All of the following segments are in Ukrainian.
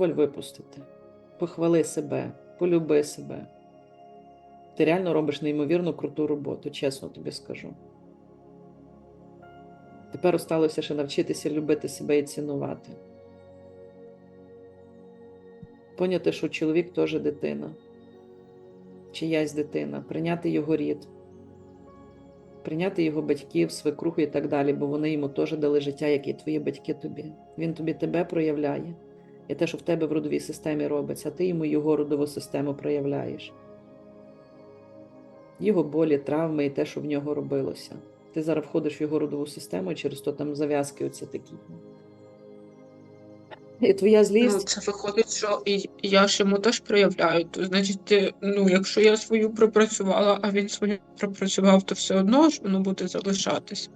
дозволь випустити. Похвали себе, полюби себе. Ти реально робиш неймовірно круту роботу, чесно тобі скажу. Тепер осталося ще навчитися любити себе і цінувати. Поняти, що чоловік теж дитина, чиясь дитина, прийняти його рід, прийняти його батьків, свекруху і так далі, бо вони йому теж дали життя, як і твої батьки тобі. Він тобі тебе проявляє. І те, що в тебе в родовій системі робиться, ти йому його родову систему проявляєш. Його болі, травми і те, що в нього робилося. Ти зараз входиш в його родову систему, і через то там зав'язки оці такі. І твоя Ну, це виходить, що і я ж йому теж проявляю. То значить, ти, ну, якщо я свою пропрацювала, а він свою пропрацював, то все одно ж воно буде залишатись.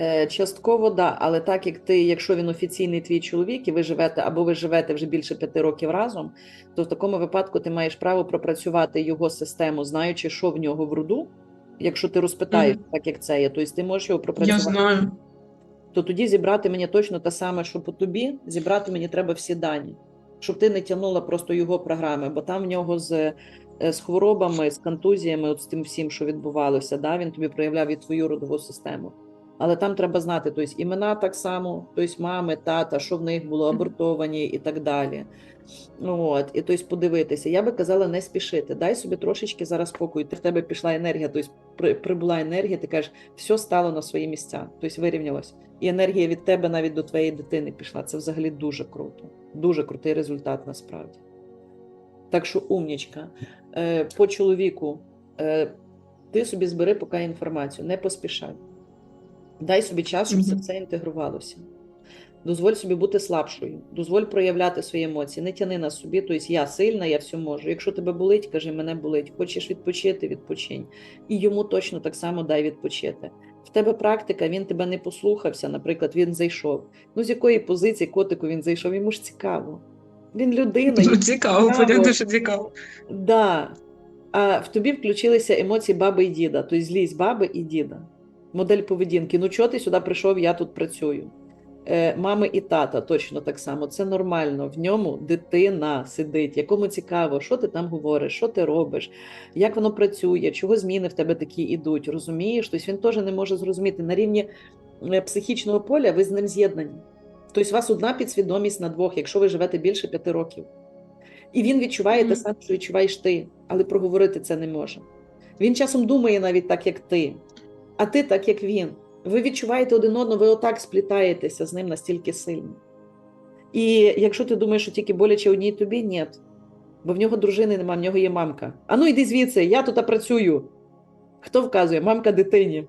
Е, Частково да, але так як ти, якщо він офіційний твій чоловік, і ви живете або ви живете вже більше п'яти років разом, то в такому випадку ти маєш право пропрацювати його систему, знаючи, що в нього в роду. Якщо ти розпитаєш, Мгм. так як це є, тобто ти можеш його Я пропрацювати. знаю. то тоді зібрати мені точно те саме, що по тобі, зібрати мені треба всі дані, щоб ти не тягнула просто його програми, бо там в нього з, е, з хворобами, з контузіями, от з тим всім, що відбувалося, да, він тобі проявляв і твою родову систему. Але там треба знати тобто, імена так само, тобто мами, тата, що в них було абортовані і так далі. От, і тобто подивитися. Я би казала, не спішити. Дай собі трошечки зараз спокою. Ти в тебе пішла енергія, тобто прибула енергія, ти кажеш, все стало на свої місця, тобто вирівнялось. І енергія від тебе навіть до твоєї дитини пішла. Це взагалі дуже круто. Дуже крутий результат насправді. Так що, умнічка, е, по чоловіку, е, ти собі збери поки інформацію, не поспішай. Дай собі час, щоб це все інтегрувалося. Дозволь собі бути слабшою, дозволь проявляти свої емоції, не тяни на собі, тобто я сильна, я все можу. Якщо тебе болить, кажи, мене болить. Хочеш відпочити, відпочинь. І йому точно так само дай відпочити. В тебе практика, він тебе не послухався, наприклад, він зайшов. Ну, з якої позиції котику він зайшов? Йому ж цікаво. Він людина. Ну, цікаво. понятно, що цікаво. Да. А в тобі включилися емоції баби і діда, тобто злість баби і діда. Модель поведінки. Ну, чого ти сюди прийшов, я тут працюю. Е, мами і тата точно так само. Це нормально. В ньому дитина сидить, якому цікаво, що ти там говориш, що ти робиш, як воно працює, чого зміни в тебе такі ідуть. Розумієш? Тобто він теж не може зрозуміти на рівні е, психічного поля, ви з ним з'єднані. Тобто, у вас одна підсвідомість на двох, якщо ви живете більше п'яти років. І він відчуває те саме, що відчуваєш ти, але проговорити це не може. Він часом думає навіть так, як ти, а ти так, як він. Ви відчуваєте один одного, ви отак сплітаєтеся з ним настільки сильно. І якщо ти думаєш, що тільки боляче одній тобі, ні. Бо в нього дружини немає, в нього є мамка. А ну йди звідси, я тут працюю. Хто вказує? Мамка дитині.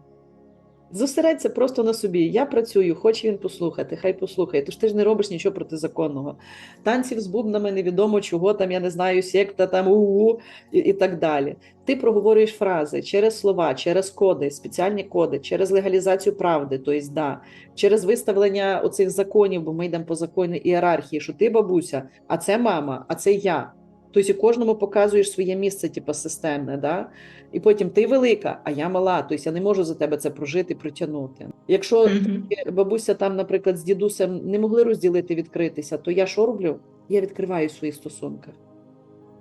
Зосередься просто на собі. Я працюю, хоче він послухати, хай послухає. Тож ти ж не робиш нічого протизаконного. Танців з бубнами, невідомо чого, там, я не знаю, секта, там у і, і так далі. Ти проговорюєш фрази через слова, через коди, спеціальні коди, через легалізацію правди, тобто да, через виставлення оцих законів, бо ми йдемо по закону ієрархії, що ти бабуся, а це мама, а це я. Тобто кожному показуєш своє місце, типу, системне, да? і потім ти велика, а я мала, тобто я не можу за тебе це прожити, протягнути. Якщо Мгм. бабуся там, наприклад, з дідусем не могли розділити, відкритися, то я що роблю? Я відкриваю в своїх стосунках.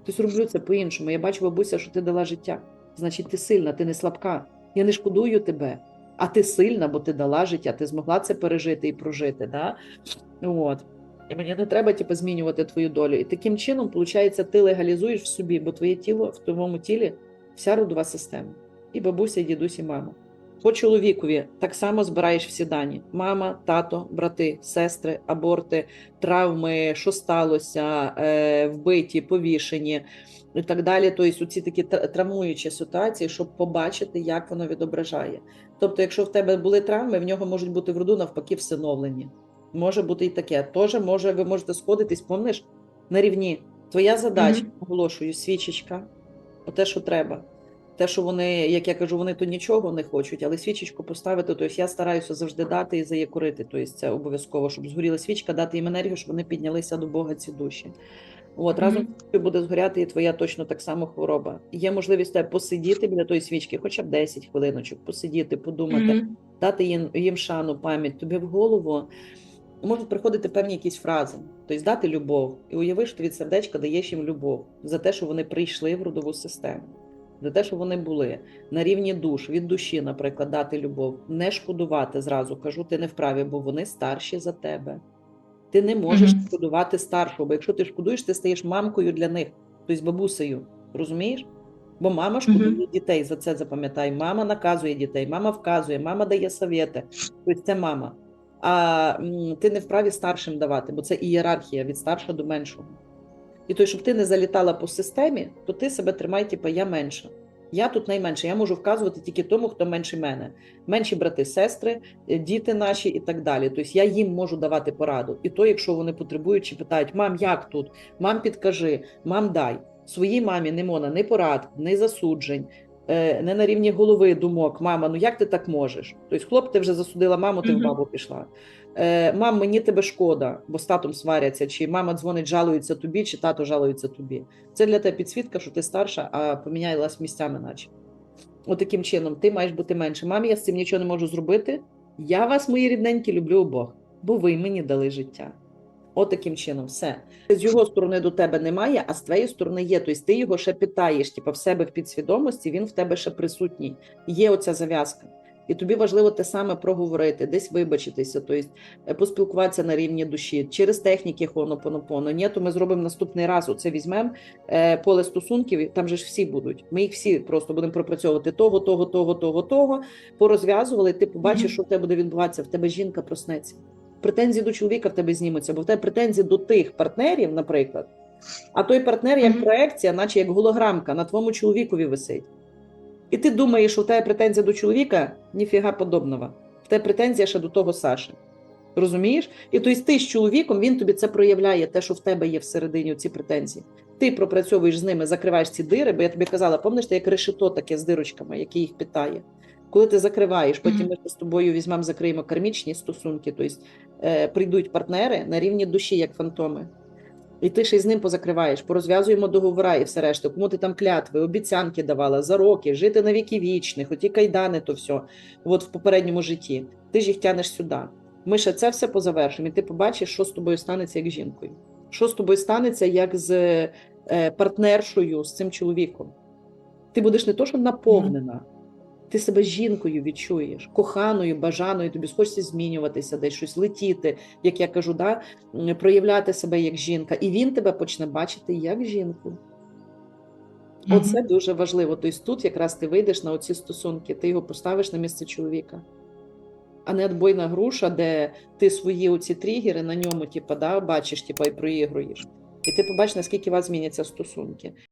Тобто роблю це по-іншому. Я бачу, бабуся, що ти дала життя. Значить, ти сильна, ти не слабка. Я не шкодую тебе, а ти сильна, бо ти дала життя, ти змогла це пережити і прожити. Да? От. І мені не треба типу, змінювати твою долю. І таким чином, виходить, ти легалізуєш в собі, бо твоє тіло в твоєму тілі вся родова система. І бабуся, і дідусь, і мама. По чоловікові так само збираєш всі дані: мама, тато, брати, сестри, аборти, травми, що сталося, е, вбиті, повішені і так далі. Тобто, ці такі травмуючі ситуації, щоб побачити, як воно відображає. Тобто, якщо в тебе були травми, в нього можуть бути в роду навпаки всиновлені. Може бути і таке. Теж може, ви можете сходитись, помниш, на рівні. Твоя задача, Мгм. оголошую, свічечка, те, що треба. Те, що вони, як я кажу, вони то нічого не хочуть, але свічечку поставити, тобто я стараюся завжди дати і заякорити. Тобто це обов'язково, щоб згоріла свічка, дати їм енергію, щоб вони піднялися до Бога ці душі. От разом Мгм. з тобою буде згоряти і твоя точно так само хвороба. Є можливість тебе посидіти біля тої свічки, хоча б 10 хвилиночок, посидіти, подумати, Мгм. дати їм, їм шану, пам'ять тобі в голову. Можуть приходити певні якісь фрази, тобто дати любов, і уяви, що ти від сердечка даєш їм любов за те, що вони прийшли в родову систему, за те, що вони були на рівні душ, від душі, наприклад, дати любов, не шкодувати зразу. Кажу, ти не вправі, бо вони старші за тебе. Ти не можеш Мгм. шкодувати старшого, бо якщо ти шкодуєш, ти стаєш мамкою для них, тобто бабусею. Розумієш? Бо мама шкодує Мгм. дітей, за це запам'ятай. Мама наказує дітей, мама вказує, мама дає совєти. Тобто це мама. А ти не вправі старшим давати, бо це ієрархія від старшого до меншого. І то, щоб ти не залітала по системі, то ти себе тримай, типу, я менша. Я тут найменше, я можу вказувати тільки тому, хто менше мене. Менші брати, сестри, е, діти наші і так далі. Тобто я їм можу давати пораду. І то, якщо вони потребують чи питають: мам, як тут? Мам, підкажи, мам, дай. Своїй мамі не можна ні порад, ні засуджень, не на рівні голови думок. Мама, ну як ти так можеш? Тобто, хлоп, ти вже засудила маму, ти в бабу пішла. Е, Мам, мені тебе шкода, бо з татом сваряться, чи мама дзвонить, жалується тобі, чи тато жалується тобі. Це для тебе підсвітка, що ти старша, а помінялась місцями, наче. Отаким чином, ти маєш бути менше. Мамі, я з цим нічого не можу зробити. Я вас, мої рідненькі, люблю обох, бо ви мені дали життя. Отаким чином, все. З його сторони до тебе немає, а з твоєї сторони є. Тобто ти його ще питаєш, типу, в себе в підсвідомості, він в тебе ще присутній. Є оця зав'язка. І тобі важливо те саме проговорити, десь вибачитися, тобто е, поспілкуватися на рівні душі через техніки хонопонопоно. Ні, то ми зробимо наступний раз. Оце візьмемо е, поле стосунків, там же ж всі будуть. Ми їх всі просто будемо пропрацьовувати того, того, того, того, того. Порозв'язували. Ти побачиш, що в тебе буде відбуватися. В тебе жінка проснеться. Претензії до чоловіка в тебе знімуться, бо в тебе претензії до тих партнерів, наприклад. А той партнер, як Мгм. проекція, наче як голограмка, на твоєму чоловікові висить. І ти думаєш, що в тебе претензія до чоловіка ніфіга подобного. В тебе претензія ще до того Саші. Розумієш? І тобто ти з чоловіком він тобі це проявляє, те, що в тебе є всередині ці претензії. Ти пропрацьовуєш з ними, закриваєш ці дири, бо я тобі казала, пам'ятаєш, як решето таке з дирочками, яке їх питає. Коли ти закриваєш, потім ми з тобою візьмемо, закриємо кармічні стосунки, тобто е, прийдуть партнери на рівні душі, як фантоми. І ти ще й з ним позакриваєш, порозв'язуємо договора і все решта. Кому ти там клятви, обіцянки давала за роки, жити на віки вічних, оті кайдани, то все. От в попередньому житті. Ти ж їх тянеш сюди. Ми ще це все позавершимо, і ти побачиш, що з тобою станеться як з жінкою. Що з тобою станеться як з е, партнершою, з цим чоловіком. Ти будеш не то, що наповнена, ти себе жінкою відчуєш, коханою, бажаною, тобі схочеться змінюватися, десь щось летіти, як я кажу, да? проявляти себе як жінка. І він тебе почне бачити як жінку. Оце дуже важливо. Тобто тут якраз ти вийдеш на оці стосунки, ти його поставиш на місце чоловіка. А не отбойна груша, де ти свої оці тригери на ньому, типу, да, бачиш, типу, і проігруєш. І ти побачиш, наскільки у вас зміняться стосунки.